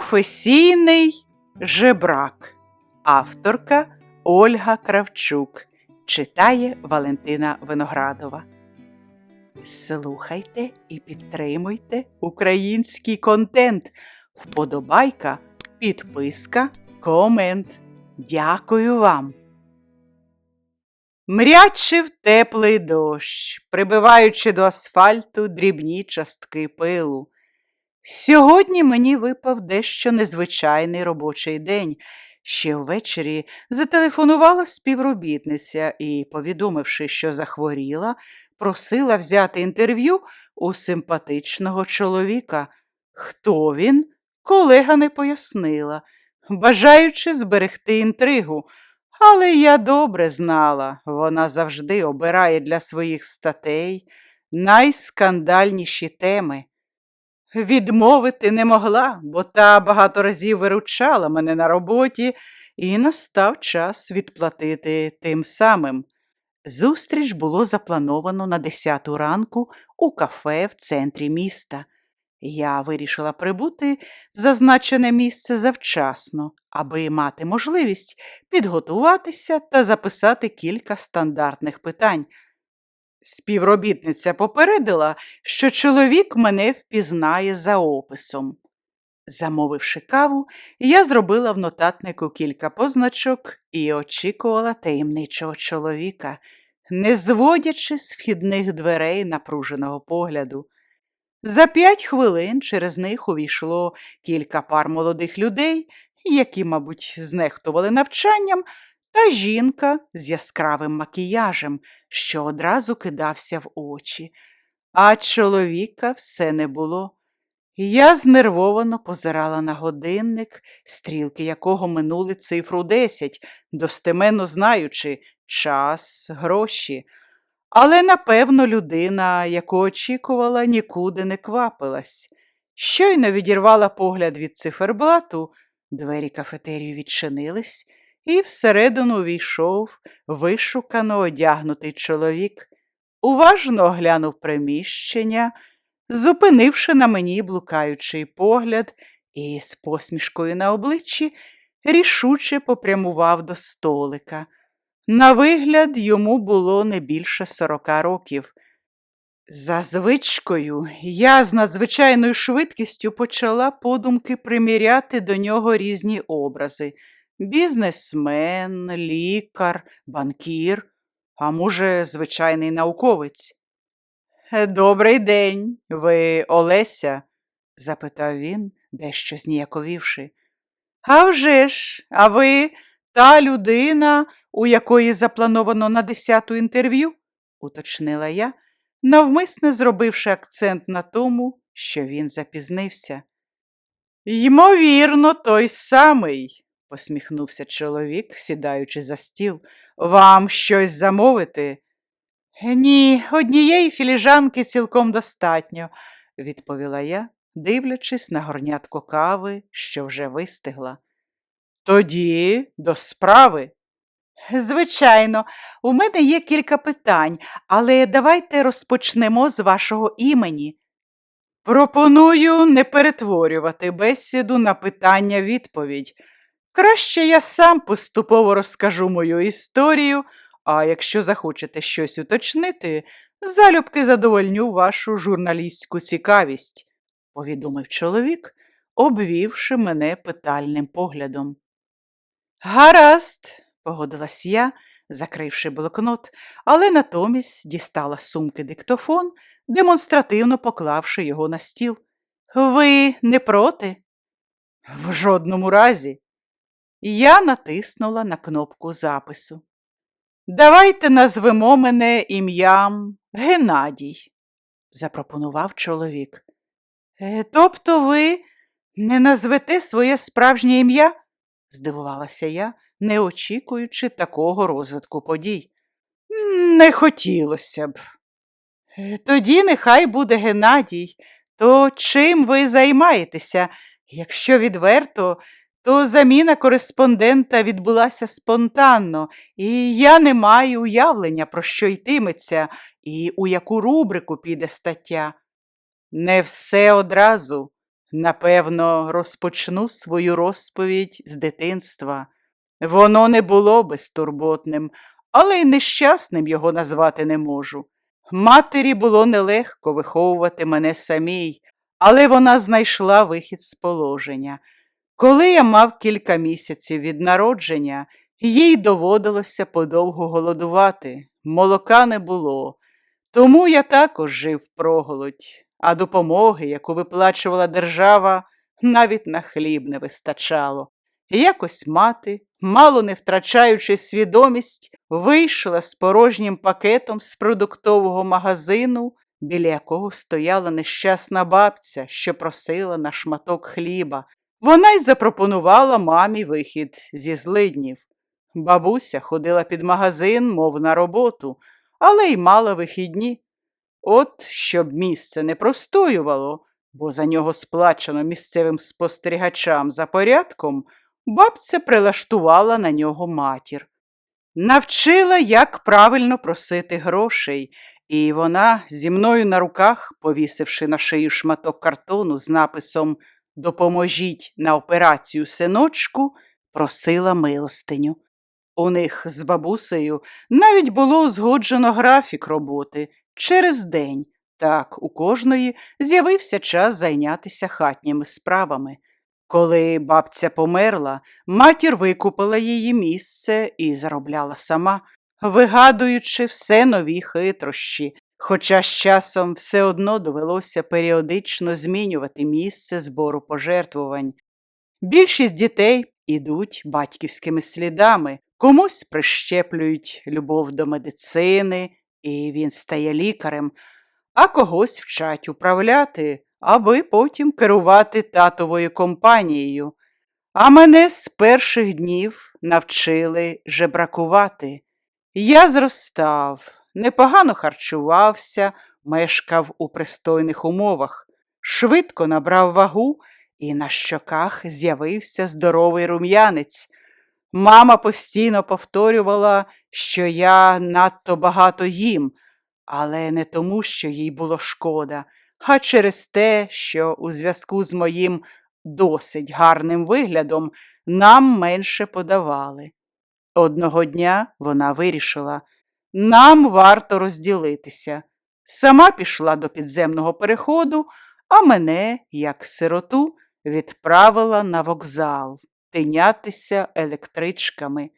Професійний жебрак. Авторка Ольга Кравчук. Читає Валентина Виноградова. Слухайте і підтримуйте український контент. Вподобайка, підписка, комент. Дякую вам. Мрячив теплий дощ, прибиваючи до асфальту дрібні частки пилу. Сьогодні мені випав дещо незвичайний робочий день. Ще ввечері зателефонувала співробітниця і, повідомивши, що захворіла, просила взяти інтерв'ю у симпатичного чоловіка. Хто він? Колега не пояснила, бажаючи зберегти інтригу. Але я добре знала, вона завжди обирає для своїх статей найскандальніші теми. Відмовити не могла, бо та багато разів виручала мене на роботі, і настав час відплатити тим самим. Зустріч було заплановано на 10 ранку у кафе в центрі міста. Я вирішила прибути в зазначене місце завчасно, аби мати можливість підготуватися та записати кілька стандартних питань. Співробітниця попередила, що чоловік мене впізнає за описом. Замовивши каву, я зробила в нотатнику кілька позначок і очікувала таємничого чоловіка, не зводячи з вхідних дверей напруженого погляду. За п'ять хвилин через них увійшло кілька пар молодих людей, які, мабуть, знехтували навчанням, та жінка з яскравим макіяжем, що одразу кидався в очі, а чоловіка все не було. Я знервовано позирала на годинник, стрілки якого минули цифру десять, достеменно знаючи час, гроші. Але, напевно, людина, яку очікувала, нікуди не квапилась. Щойно відірвала погляд від циферблату, двері кафетерію відчинились, і всередину увійшов вишукано одягнутий чоловік, уважно оглянув приміщення, зупинивши на мені блукаючий погляд і з посмішкою на обличчі рішуче попрямував до столика. На вигляд йому було не більше сорока років. За звичкою я з надзвичайною швидкістю почала подумки приміряти до нього різні образи бізнесмен, лікар, банкір, а може, звичайний науковець. Добрий день, ви Олеся? запитав він, дещо зніяковівши. «А вже ж, а ви та людина, у якої заплановано на десяту інтерв'ю, уточнила я, навмисне зробивши акцент на тому, що він запізнився. Ймовірно, той самий, посміхнувся чоловік, сідаючи за стіл. Вам щось замовити? Ні, однієї філіжанки цілком достатньо, відповіла я, дивлячись на горнятко кави, що вже вистигла. Тоді до справи. Звичайно, у мене є кілька питань, але давайте розпочнемо з вашого імені. Пропоную не перетворювати бесіду на питання відповідь. Краще я сам поступово розкажу мою історію, а якщо захочете щось уточнити, залюбки задовольню вашу журналістську цікавість, повідомив чоловік, обвівши мене питальним поглядом. Гаразд, погодилась я, закривши блокнот, але натомість дістала сумки диктофон, демонстративно поклавши його на стіл. Ви не проти? В жодному разі. Я натиснула на кнопку запису. Давайте назвемо мене ім'ям Геннадій, запропонував чоловік. «Е, Тобто ви не назвете своє справжнє ім'я? здивувалася я, не очікуючи такого розвитку подій. Не хотілося б. «Е, Тоді нехай буде Геннадій. То чим ви займаєтеся? Якщо відверто, то заміна кореспондента відбулася спонтанно, і я не маю уявлення, про що йтиметься і у яку рубрику піде стаття. Не все одразу, Напевно, розпочну свою розповідь з дитинства. Воно не було безтурботним, але й нещасним його назвати не можу. Матері було нелегко виховувати мене самій, але вона знайшла вихід з положення. Коли я мав кілька місяців від народження, їй доводилося подовго голодувати, молока не було. Тому я також жив проголодь, а допомоги, яку виплачувала держава, навіть на хліб не вистачало. Якось мати, мало не втрачаючи свідомість, вийшла з порожнім пакетом з продуктового магазину, біля якого стояла нещасна бабця, що просила на шматок хліба. Вона й запропонувала мамі вихід зі злиднів. Бабуся ходила під магазин, мов на роботу, але й мала вихідні. От щоб місце не простоювало, бо за нього сплачено місцевим спостерігачам за порядком, бабця прилаштувала на нього матір. Навчила, як правильно просити грошей, і вона зі мною на руках, повісивши на шию шматок картону з написом Допоможіть на операцію синочку, просила милостиню. У них з бабусею навіть було узгоджено графік роботи через день. Так у кожної з'явився час зайнятися хатніми справами. Коли бабця померла, матір викупила її місце і заробляла сама, вигадуючи все нові хитрощі, хоча з часом все одно довелося періодично змінювати місце збору пожертвувань. Більшість дітей ідуть батьківськими слідами, комусь прищеплюють любов до медицини, і він стає лікарем, а когось вчать управляти, аби потім керувати татовою компанією. А мене з перших днів навчили жебракувати. Я зростав, непогано харчувався, мешкав у пристойних умовах, швидко набрав вагу, і на щоках з'явився здоровий рум'янець. Мама постійно повторювала, що я надто багато їм, але не тому, що їй було шкода, а через те, що у зв'язку з моїм досить гарним виглядом нам менше подавали. Одного дня вона вирішила, нам варто розділитися. Сама пішла до підземного переходу, а мене, як сироту, відправила на вокзал тинятися електричками.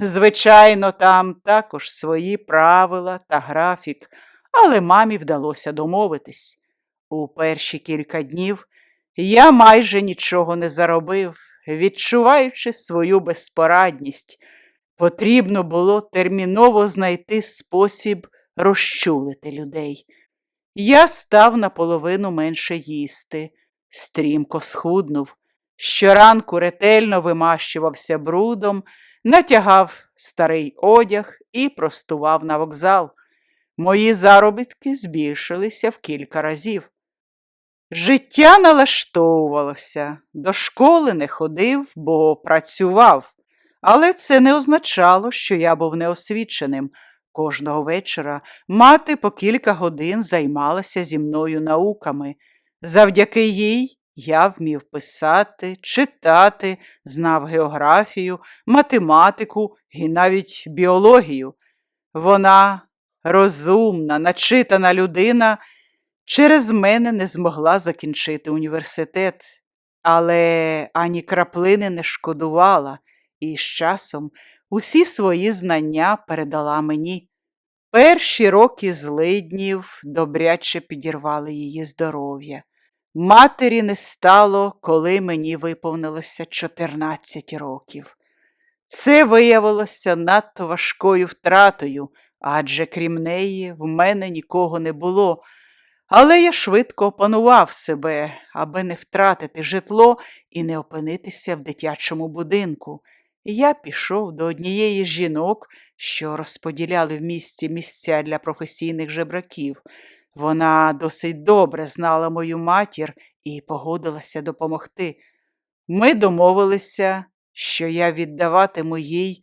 Звичайно, там також свої правила та графік, але мамі вдалося домовитись. У перші кілька днів я майже нічого не заробив, відчуваючи свою безпорадність. Потрібно було терміново знайти спосіб розчулити людей. Я став наполовину менше їсти, стрімко схуднув, щоранку ретельно вимащувався брудом, натягав старий одяг і простував на вокзал. Мої заробітки збільшилися в кілька разів. Життя налаштовувалося, до школи не ходив, бо працював, але це не означало, що я був неосвіченим. Кожного вечора мати по кілька годин займалася зі мною науками. Завдяки їй я вмів писати, читати, знав географію, математику і навіть біологію. Вона розумна, начитана людина, через мене не змогла закінчити університет, але ані краплини не шкодувала і з часом усі свої знання передала мені. Перші роки злиднів добряче підірвали її здоров'я. Матері не стало, коли мені виповнилося 14 років. Це виявилося надто важкою втратою, адже крім неї в мене нікого не було. Але я швидко опанував себе, аби не втратити житло і не опинитися в дитячому будинку. Я пішов до однієї з жінок, що розподіляли в місті місця для професійних жебраків. Вона досить добре знала мою матір і погодилася допомогти. Ми домовилися, що я віддаватиму їй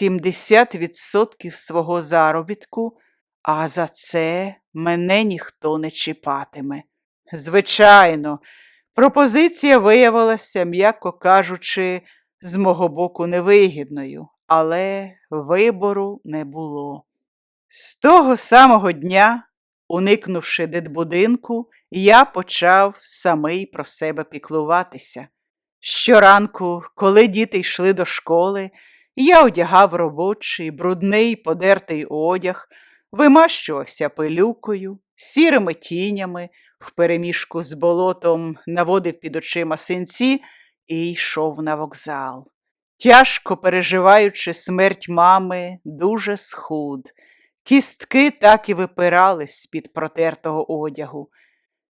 70% свого заробітку, а за це мене ніхто не чіпатиме. Звичайно, Пропозиція виявилася, м'яко кажучи, з мого боку невигідною, але вибору не було. З того самого дня, уникнувши дитбудинку, я почав самий про себе піклуватися. Щоранку, коли діти йшли до школи, я одягав робочий, брудний, подертий одяг, вимащувався пилюкою, сірими тінями, впереміжку з болотом наводив під очима синці і йшов на вокзал. Тяжко переживаючи смерть мами, дуже схуд. Кістки так і випирали з-під протертого одягу.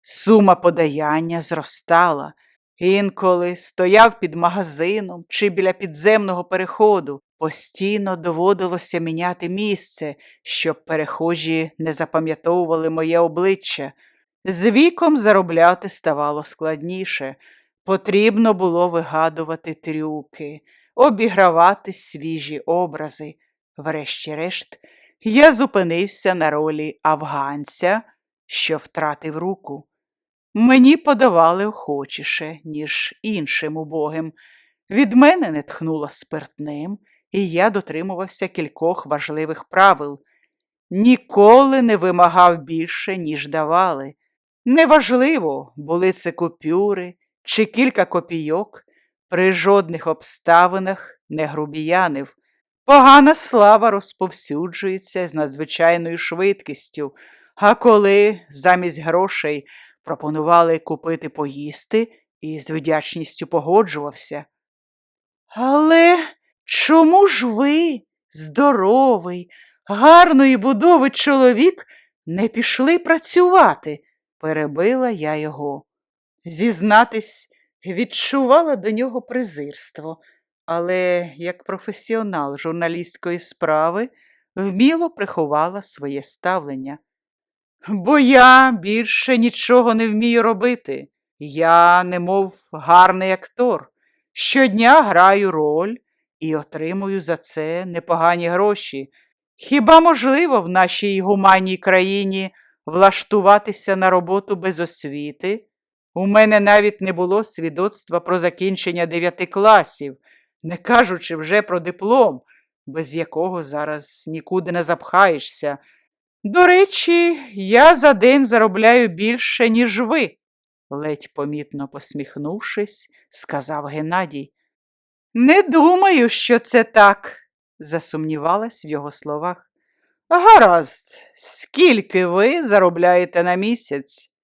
Сума подаяння зростала. Інколи стояв під магазином чи біля підземного переходу. Постійно доводилося міняти місце, щоб перехожі не запам'ятовували моє обличчя. З віком заробляти ставало складніше. Потрібно було вигадувати трюки, обігравати свіжі образи. Врешті-решт, я зупинився на ролі афганця, що втратив руку. Мені подавали охочіше, ніж іншим убогим. Від мене не тхнуло спиртним, і я дотримувався кількох важливих правил. Ніколи не вимагав більше, ніж давали. Неважливо, були це купюри чи кілька копійок, при жодних обставинах не грубіянив. Погана слава розповсюджується з надзвичайною швидкістю, а коли замість грошей пропонували купити поїсти і з вдячністю погоджувався. Але чому ж ви, здоровий, гарної будови чоловік, не пішли працювати? перебила я його. Зізнатись, відчувала до нього презирство, але як професіонал журналістської справи вміло приховала своє ставлення. Бо я більше нічого не вмію робити. Я, немов гарний актор, щодня граю роль і отримую за це непогані гроші. Хіба можливо в нашій гуманній країні влаштуватися на роботу без освіти? У мене навіть не було свідоцтва про закінчення дев'яти класів, не кажучи вже про диплом, без якого зараз нікуди не запхаєшся. До речі, я за день заробляю більше, ніж ви, ледь помітно посміхнувшись, сказав Геннадій. Не думаю, що це так, засумнівалась в його словах. Гаразд, скільки ви заробляєте на місяць?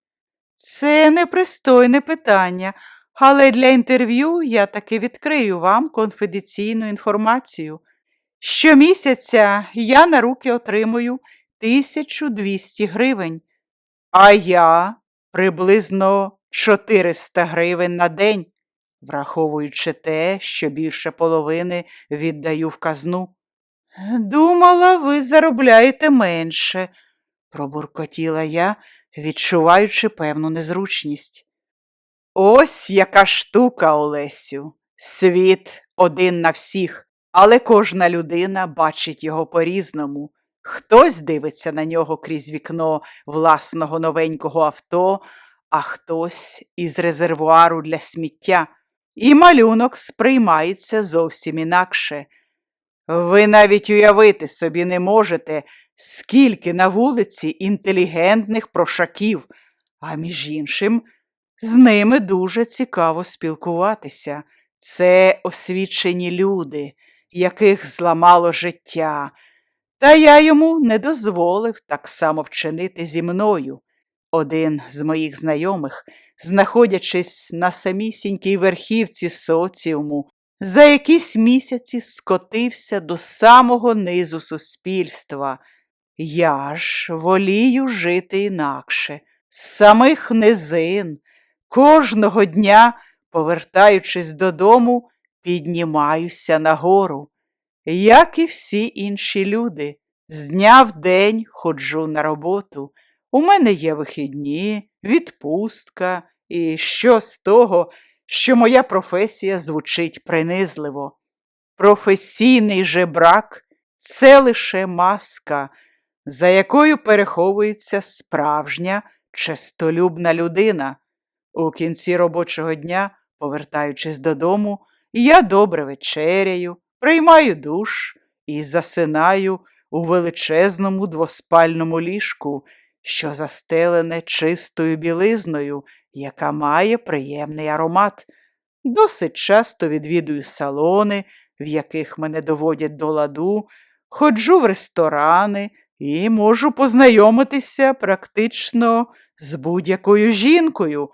Це непристойне питання, але для інтерв'ю я таки відкрию вам конфіденційну інформацію. Щомісяця я на руки отримую 1200 гривень, а я приблизно 400 гривень на день, враховуючи те, що більше половини віддаю в казну. Думала, ви заробляєте менше, пробуркотіла я, відчуваючи певну незручність. Ось яка штука, Олесю. Світ один на всіх, але кожна людина бачить його по-різному. Хтось дивиться на нього крізь вікно власного новенького авто, а хтось із резервуару для сміття, і малюнок сприймається зовсім інакше. Ви навіть уявити собі не можете, скільки на вулиці інтелігентних прошаків, а між іншим, з ними дуже цікаво спілкуватися. Це освічені люди, яких зламало життя. Та я йому не дозволив так само вчинити зі мною. Один з моїх знайомих, знаходячись на самісінькій верхівці соціуму, за якісь місяці скотився до самого низу суспільства. Я ж волію жити інакше, з самих низин, кожного дня, повертаючись додому, піднімаюся нагору. Як і всі інші люди, з дня в день ходжу на роботу. У мене є вихідні, відпустка, і що з того, що моя професія звучить принизливо. Професійний же брак це лише маска, за якою переховується справжня честолюбна людина. У кінці робочого дня, повертаючись додому, я добре вечеряю, приймаю душ і засинаю у величезному двоспальному ліжку, що застелене чистою білизною, яка має приємний аромат. Досить часто відвідую салони, в яких мене доводять до ладу, ходжу в ресторани і можу познайомитися практично з будь-якою жінкою,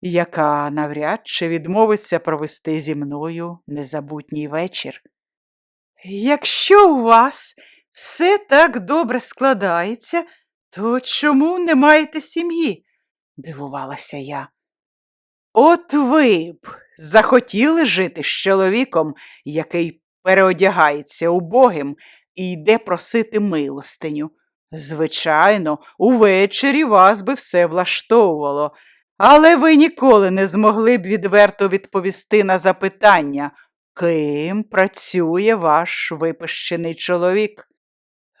яка навряд чи відмовиться провести зі мною незабутній вечір. Якщо у вас все так добре складається, то чому не маєте сім'ї? дивувалася я. От ви б захотіли жити з чоловіком, який переодягається убогим і йде просити милостиню. Звичайно, увечері вас би все влаштовувало, але ви ніколи не змогли б відверто відповісти на запитання, ким працює ваш випищений чоловік.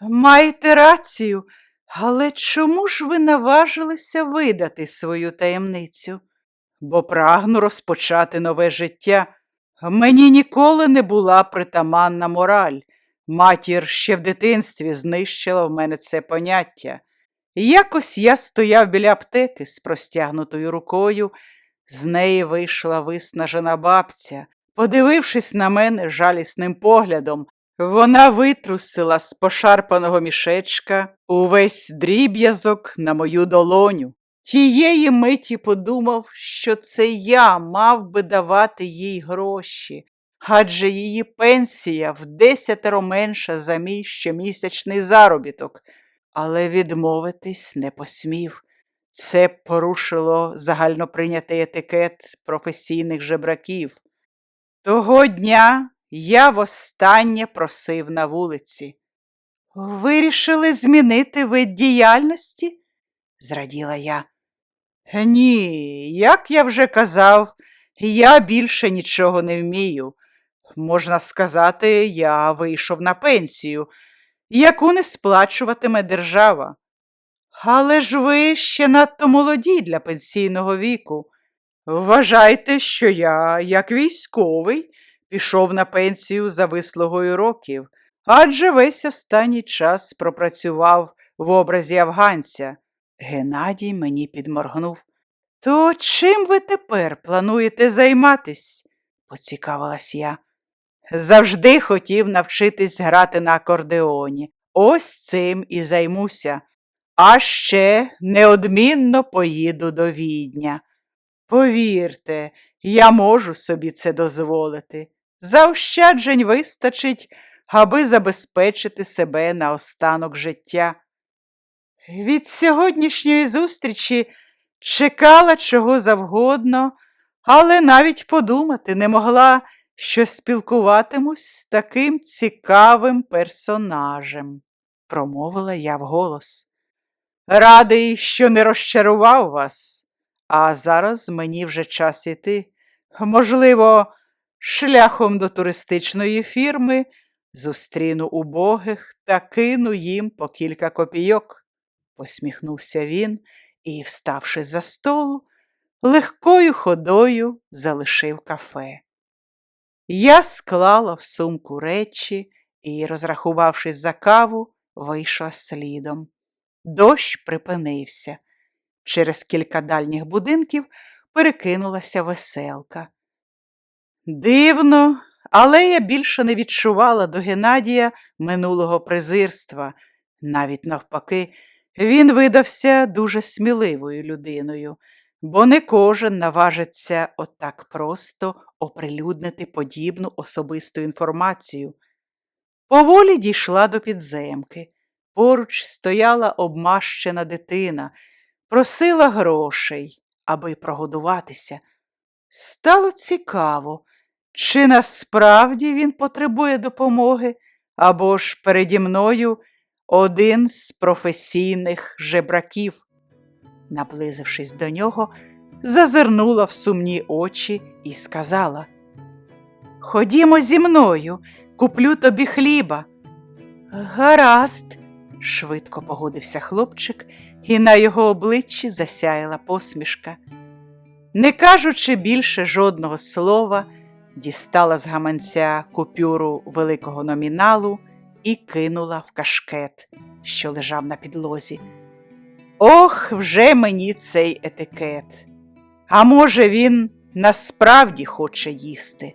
Маєте рацію, але чому ж ви наважилися видати свою таємницю? Бо прагну розпочати нове життя. Мені ніколи не була притаманна мораль. Матір ще в дитинстві знищила в мене це поняття. Якось я стояв біля аптеки з простягнутою рукою, з неї вийшла виснажена бабця. Подивившись на мене жалісним поглядом, вона витрусила з пошарпаного мішечка увесь дріб'язок на мою долоню. Тієї миті подумав, що це я мав би давати їй гроші, адже її пенсія в десятеро менша за мій щомісячний заробіток, але відмовитись не посмів. Це порушило загальноприйнятий етикет професійних жебраків. Того дня я востаннє просив на вулиці. Вирішили змінити вид діяльності? зраділа я. Ні, як я вже казав, я більше нічого не вмію. Можна сказати, я вийшов на пенсію, яку не сплачуватиме держава. Але ж ви ще надто молоді для пенсійного віку. Вважайте, що я, як військовий, пішов на пенсію за вислугою років, адже весь останній час пропрацював в образі афганця. Геннадій мені підморгнув. То чим ви тепер плануєте займатись? поцікавилась я. Завжди хотів навчитись грати на акордеоні. Ось цим і займуся. А ще неодмінно поїду до відня. Повірте, я можу собі це дозволити. Заощаджень вистачить, аби забезпечити себе на останок життя. Від сьогоднішньої зустрічі чекала чого завгодно, але навіть подумати не могла, що спілкуватимусь з таким цікавим персонажем, промовила я вголос. Радий, що не розчарував вас, а зараз мені вже час іти. Можливо, шляхом до туристичної фірми зустріну убогих та кину їм по кілька копійок, посміхнувся він і, вставши за столу, легкою ходою залишив кафе. Я склала в сумку речі і, розрахувавшись за каву, вийшла слідом. Дощ припинився. Через кілька дальніх будинків перекинулася веселка. Дивно, але я більше не відчувала до Геннадія минулого презирства. Навіть навпаки, він видався дуже сміливою людиною, бо не кожен наважиться отак просто оприлюднити подібну особисту інформацію. Поволі дійшла до підземки. Поруч стояла обмащена дитина, просила грошей, аби прогодуватися. Стало цікаво, чи насправді він потребує допомоги, або ж переді мною один з професійних жебраків. Наблизившись до нього, зазирнула в сумні очі і сказала Ходімо зі мною, куплю тобі хліба. Гаразд, швидко погодився хлопчик, і на його обличчі засяяла посмішка. Не кажучи більше жодного слова, дістала з гаманця купюру великого номіналу і кинула в кашкет, що лежав на підлозі. Ох, вже мені цей етикет. А може, він насправді хоче їсти.